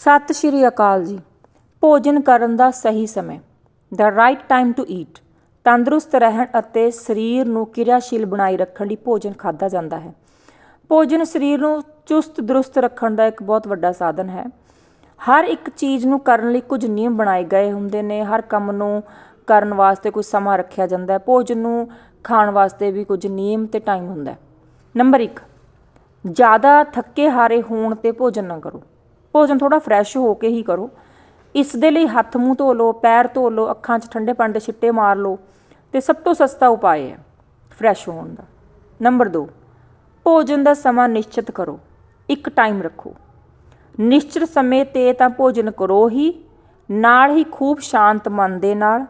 ਸਤਿ ਸ਼੍ਰੀ ਅਕਾਲ ਜੀ। ਭੋਜਨ ਕਰਨ ਦਾ ਸਹੀ ਸਮੇਂ। The right time to eat ਤੰਦਰੁਸਤ ਰਹਿਣ ਅਤੇ ਸਰੀਰ ਨੂੰ ਕਿਰਿਆਸ਼ੀਲ ਬਣਾਈ ਰੱਖਣ ਲਈ ਭੋਜਨ ਖਾਦਾ ਜਾਂਦਾ ਹੈ। ਭੋਜਨ ਸਰੀਰ ਨੂੰ ਚੁਸਤ, ਦਰੁਸਤ ਰੱਖਣ ਦਾ ਇੱਕ ਬਹੁਤ ਵੱਡਾ ਸਾਧਨ ਹੈ। ਹਰ ਇੱਕ ਚੀਜ਼ ਨੂੰ ਕਰਨ ਲਈ ਕੁਝ ਨਿਯਮ ਬਣਾਏ ਗਏ ਹੁੰਦੇ ਨੇ। ਹਰ ਕੰਮ ਨੂੰ ਕਰਨ ਵਾਸਤੇ ਕੁਝ ਸਮਾਂ ਰੱਖਿਆ ਜਾਂਦਾ ਹੈ। ਭੋਜਨ ਨੂੰ ਖਾਣ ਵਾਸਤੇ ਵੀ ਕੁਝ ਨਿਯਮ ਤੇ ਟਾਈਮ ਹੁੰਦਾ ਹੈ। ਨੰਬਰ 1 ਜ਼ਿਆਦਾ ਥੱਕੇ ਹਾਰੇ ਹੋਣ ਤੇ ਭੋਜਨ ਨਾ ਕਰੋ। ਭੋਜਨ ਥੋੜਾ ਫਰੈਸ਼ ਹੋ ਕੇ ਹੀ ਕਰੋ। ਇਸ ਦੇ ਲਈ ਹੱਥ ਮੂੰਹ ਧੋ ਲਓ, ਪੈਰ ਧੋ ਲਓ, ਅੱਖਾਂ 'ਚ ਠੰਡੇ ਪਾਣੀ ਦੇ ਛਿੱਟੇ ਮਾਰ ਲਓ ਤੇ ਸਭ ਤੋਂ ਸਸਤਾ ਉਪਾਅ ਹੈ ਫਰੈਸ਼ ਹੋਣ ਦਾ। ਨੰਬਰ 2 ਭੋਜਨ ਦਾ ਸਮਾਂ ਨਿਸ਼ਚਿਤ ਕਰੋ, ਇੱਕ ਟਾਈਮ ਰੱਖੋ। ਨਿਸ਼ਚਿਤ ਸਮੇਂ ਤੇ ਤਾਂ ਭੋਜਨ ਕਰੋ ਹੀ, ਨਾਲ ਹੀ ਖੂਬ ਸ਼ਾਂਤ ਮਨ ਦੇ ਨਾਲ,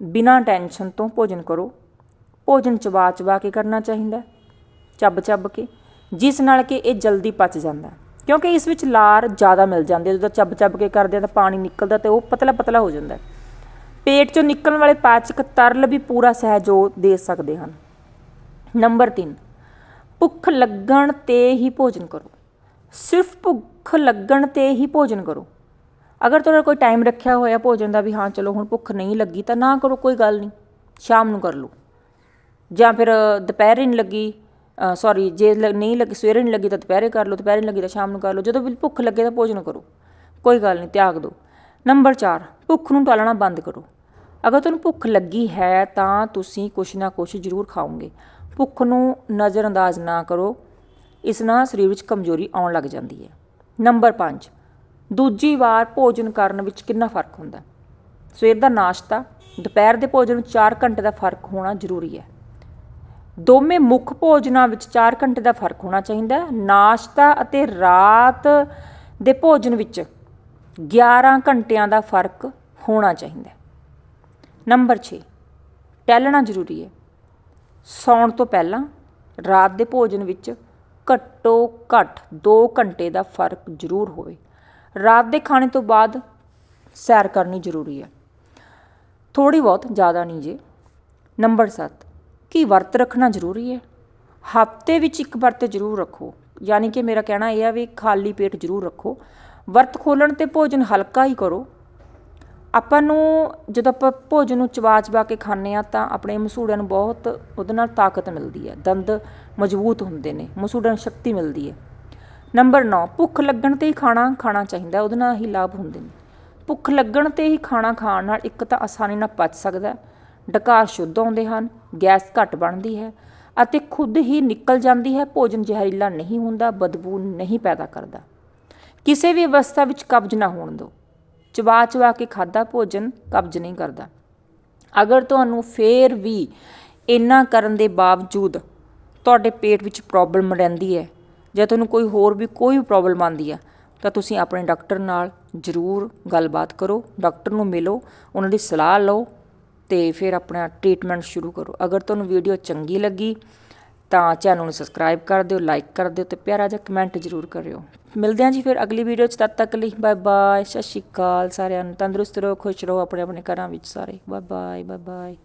ਬਿਨਾਂ ਟੈਨਸ਼ਨ ਤੋਂ ਭੋਜਨ ਕਰੋ। ਭੋਜਨ ਚਬਾ ਚਬਾ ਕੇ ਕਰਨਾ ਚਾਹੀਦਾ ਚੱਬ ਚੱਬ ਕੇ, ਜਿਸ ਨਾਲ ਕਿ ਇਹ ਜਲਦੀ ਪਚ ਜਾਂਦਾ ਕਿਉਂਕਿ ਇਸ ਵਿੱਚ ਲਾਰ ਜ਼ਿਆਦਾ ਮਿਲ ਜਾਂਦੀ ਹੈ। ਜਦੋਂ ਚੱਬ ਚੱਬ ਕੇ ਕਰਦੇ ਆ ਤਾਂ ਪਾਣੀ ਨਿਕਲਦਾ ਤੇ ਉਹ ਪਤਲਾ ਪਤਲਾ ਹੋ ਜਾਂਦਾ ਪੇਟ ਚੋਂ ਨਿਕਲਣ ਵਾਲੇ ਪਾਚਕ ਤਰਲ ਵੀ ਪੂਰਾ ਸਹਿਯੋਗ ਦੇ ਸਕਦੇ ਹਨ। ਨੰਬਰ 3 ਭੁੱਖ ਲੱਗਣ ਤੇ ਹੀ ਭੋਜਨ ਕਰੋ। ਸਿਰਫ ਭੁੱਖ ਲੱਗਣ ਤੇ ਹੀ ਭੋਜਨ ਕਰੋ। ਅਗਰ ਤੁਹਾਡਾ ਕੋਈ ਟਾਈਮ ਰੱਖਿਆ ਹੋਇਆ ਭੋਜਨ ਦਾ ਵੀ ਹਾਂ, ਚਲੋ ਹੁਣ ਭੁੱਖ ਨਹੀਂ ਲੱਗੀ ਤਾਂ ਨਾ ਕਰੋ, ਕੋਈ ਗੱਲ ਨਹੀਂ। ਸ਼ਾਮ ਨੂੰ ਕਰ ਲਓ। ਜਾਂ ਫਿਰ ਦੁਪਹਿਰੇ ਨਹੀਂ ਲੱਗੀ ਸੌਰੀ ਜੇ ਲ- ਨਹੀਂ ਲੱਗੀ, ਸਵੇਰੇ ਨਹੀਂ ਲੱਗੀ ਤਾਂ ਦੁਪਹਿਰੇ ਕਰ ਲਓ, ਦੁਪਹਿਰੇ ਨਹੀਂ ਲੱਗੀ ਤਾਂ ਸ਼ਾਮ ਨੂੰ ਕਰ ਲਓ, ਜਦੋਂ ਵੀ ਭੁੱਖ ਲੱਗੇ ਤਾਂ ਭੋਜਨ ਕਰੋ। ਕੋਈ ਗੱਲ ਨਹੀਂ, ਤਿਆਗ ਦਿਓ ਨੰਬਰ 4 ਭੁੱਖ ਨੂੰ ਟਾਲਣਾ ਬੰਦ ਕਰੋ। ਅਗਰ ਤੁਹਾਨੂੰ ਭੁੱਖ ਲੱਗੀ ਹੈ ਤਾਂ ਤੁਸੀਂ ਕੁਛ ਨਾ ਕੁਛ ਜ਼ਰੂਰ ਖਾਓਗੇ। ਭੁੱਖ ਨੂੰ ਨਜ਼ਰਅੰਦਾਜ਼ ਨਾ ਕਰੋ। ਇਸ ਨਾਲ ਸਰੀਰ ਵਿੱਚ ਕਮਜ਼ੋਰੀ ਆਉਣ ਲੱਗ ਜਾਂਦੀ ਹੈ। ਨੰਬਰ 5 ਦੂਜੀ ਵਾਰ ਭੋਜਨ ਕਰਨ ਵਿੱਚ ਕਿੰਨਾ ਫ਼ਰਕ ਹੁੰਦਾ? ਹੈ? ਸਵੇਰ ਦਾ ਨਾਸ਼ਤਾ, ਦੁਪਹਿਰ ਦੇ ਭੋਜਨ ਵਿੱਚ 4 ਘੰਟੇ ਦਾ ਫ਼ਰਕ ਹੋਣਾ ਜ਼ਰੂਰੀ ਹੈ। ਦੋਵੇਂ ਮੁੱਖ ਭੋਜਨਾਂ ਵਿੱਚ 4 ਘੰਟੇ ਦਾ ਫ਼ਰਕ ਹੋਣਾ ਚਾਹੀਦਾ ਹੈ। ਨਾਸ਼ਤਾ ਅਤੇ ਰਾਤ ਦੇ ਭੋਜਨ ਵਿੱਚ 11 ਘੰਟਿਆਂ ਦਾ ਫ਼ਰਕ ਹੋਣਾ ਚਾਹੀਦਾ ਹੈ। ਨੰਬਰ 6 ਟਹਿਲਣਾ ਜ਼ਰੂਰੀ ਹੈ। ਸੌਣ ਤੋਂ ਪਹਿਲਾਂ ਰਾਤ ਦੇ ਭੋਜਨ ਵਿੱਚ ਘੱਟੋ ਘੱਟ 2 ਘੰਟੇ ਦਾ ਫ਼ਰਕ ਜ਼ਰੂਰ ਹੋਵੇ। ਰਾਤ ਦੇ ਖਾਣੇ ਤੋਂ ਬਾਅਦ ਸੈਰ ਕਰਨੀ ਜ਼ਰੂਰੀ ਹੈ। ਥੋੜੀ ਬਹੁਤ ਜ਼ਿਆਦਾ ਨਹੀਂ ਜੇ। ਨੰਬਰ 7 ਕਿ ਵਰਤ ਰੱਖਣਾ ਜ਼ਰੂਰੀ ਹੈ? ਹਫ਼ਤੇ ਵਿੱਚ ਇੱਕ ਵਰਤ ਜ਼ਰੂਰ ਰੱਖੋ। ਯਾਨੀ ਕਿ ਮੇਰਾ ਕਹਿਣਾ ਇਹ ਆ ਵੀ ਖਾਲੀ ਪੇਟ ਜ਼ਰੂਰ ਰੱਖੋ। ਵਰਤ ਖੋਲਣ ਤੇ ਭੋਜਨ ਹਲਕਾ ਹੀ ਕਰੋ। ਆਪਾਂ ਨੂੰ ਜਦੋਂ ਆਪਾਂ ਭੋਜਨ ਨੂੰ ਚਬਾ ਚਬਾ ਕੇ ਖਾਂਦੇ ਆ ਤਾਂ ਆਪਣੇ ਮਸੂੜਿਆਂ ਨੂੰ ਬਹੁਤ ਉਹਦੇ ਨਾਲ ਤਾਕਤ ਮਿਲਦੀ ਹੈ। ਦੰਦ ਮਜ਼ਬੂਤ ਹੁੰਦੇ ਨੇ, ਮਸੂੜਿਆਂ ਨੂੰ ਸ਼ਕਤੀ ਮਿਲਦੀ ਹੈ। ਨੰਬਰ 9 ਭੁੱਖ ਲੱਗਣ ਤੇ ਹੀ ਖਾਣਾ ਖਾਣਾ ਚਾਹੀਦਾ, ਉਹਦੇ ਨਾਲ ਹੀ ਲਾਭ ਹੁੰਦੇ ਨੇ। ਭੁੱਖ ਲੱਗਣ ਤੇ ਹੀ ਖਾਣਾ ਖਾਣ ਨਾਲ ਇੱਕ ਤਾਂ ਆਸਾਨੀ ਨਾਲ ਪਚ ਸਕਦਾ ਡਕਾਰ ਸ਼ੁੱਧ ਆਉਂਦੇ ਹਨ, ਗੈਸ ਘੱਟ ਬਣਦੀ ਹੈ ਅਤੇ ਖੁਦ ਹੀ ਨਿਕਲ ਜਾਂਦੀ ਹੈ, ਭੋਜਨ ਜ਼ਹਿਰੀਲਾ ਨਹੀਂ ਹੁੰਦਾ, ਬਦਬੂ ਨਹੀਂ ਪੈਦਾ ਕਰਦਾ। ਕਿਸੇ ਵੀ ਅਵਸਥਾ ਵਿੱਚ ਕਬਜ਼ ਨਾ ਹੋਣ ਦਿਓ। ਚਬਾ ਚਬਾ ਕੇ ਖਾਦਾ ਭੋਜਨ ਕਬਜ਼ ਨਹੀਂ ਕਰਦਾ। ਅਗਰ ਤੁਹਾਨੂੰ ਫੇਰ ਵੀ ਇੰਨਾ ਕਰਨ ਦੇ ਬਾਵਜੂਦ ਤੁਹਾਡੇ ਪੇਟ ਵਿੱਚ ਪ੍ਰੋਬਲਮ ਰਹਿੰਦੀ ਹੈ ਜਾਂ ਤੁਹਾਨੂੰ ਕੋਈ ਹੋਰ ਵੀ ਕੋਈ ਪ੍ਰੋਬਲਮ ਆਉਂਦੀ ਆ ਤਾਂ ਤੁਸੀਂ ਆਪਣੇ ਡਾਕਟਰ ਨਾਲ ਜ਼ਰੂਰ ਗੱਲਬਾਤ ਕਰੋ, ਡਾਕਟਰ ਨੂੰ ਮਿਲੋ, ਉਹਨਾਂ ਦੀ ਸਲਾਹ ਲਓ ਤੇ ਫਿਰ ਆਪਣਾ ਟ੍ਰੀਟਮੈਂਟ ਸ਼ੁਰੂ ਕਰੋ। ਅਗਰ ਤੁਹਾਨੂੰ ਵੀਡੀਓ ਚੰਗੀ ਲੱਗੀ, ਤਾਂ ਚੈਨਲ ਨੂੰ ਸਬਸਕ੍ਰਾਈਬ ਕਰ ਦਿਓ ਲਾਈਕ ਕਰ ਦਿਓ ਤੇ ਪਿਆਰਾ ਜਿਹਾ ਕਮੈਂਟ ਜ਼ਰੂਰ ਕਰਿਓ। ਮਿਲਦੇ ਹਾਂ ਜੀ ਫਿਰ ਅਗਲੀ ਵੀਡੀਓ 'ਚ, ਤਦ ਤੱਕ ਲਈ ਬਾਏ ਬਾਏ ਸਤਿ ਸ਼੍ਰੀ ਅਕਾਲ ਸਾਰਿਆਂ ਨੂੰ। ਤੰਦਰੁਸਤ ਰਹੋ, ਖੁਸ਼ ਰਹੋ ਆਪਣੇ ਆਪਣੇ ਘਰਾਂ ਵਿੱਚ ਸਾਰੇ। Bye bye bye bye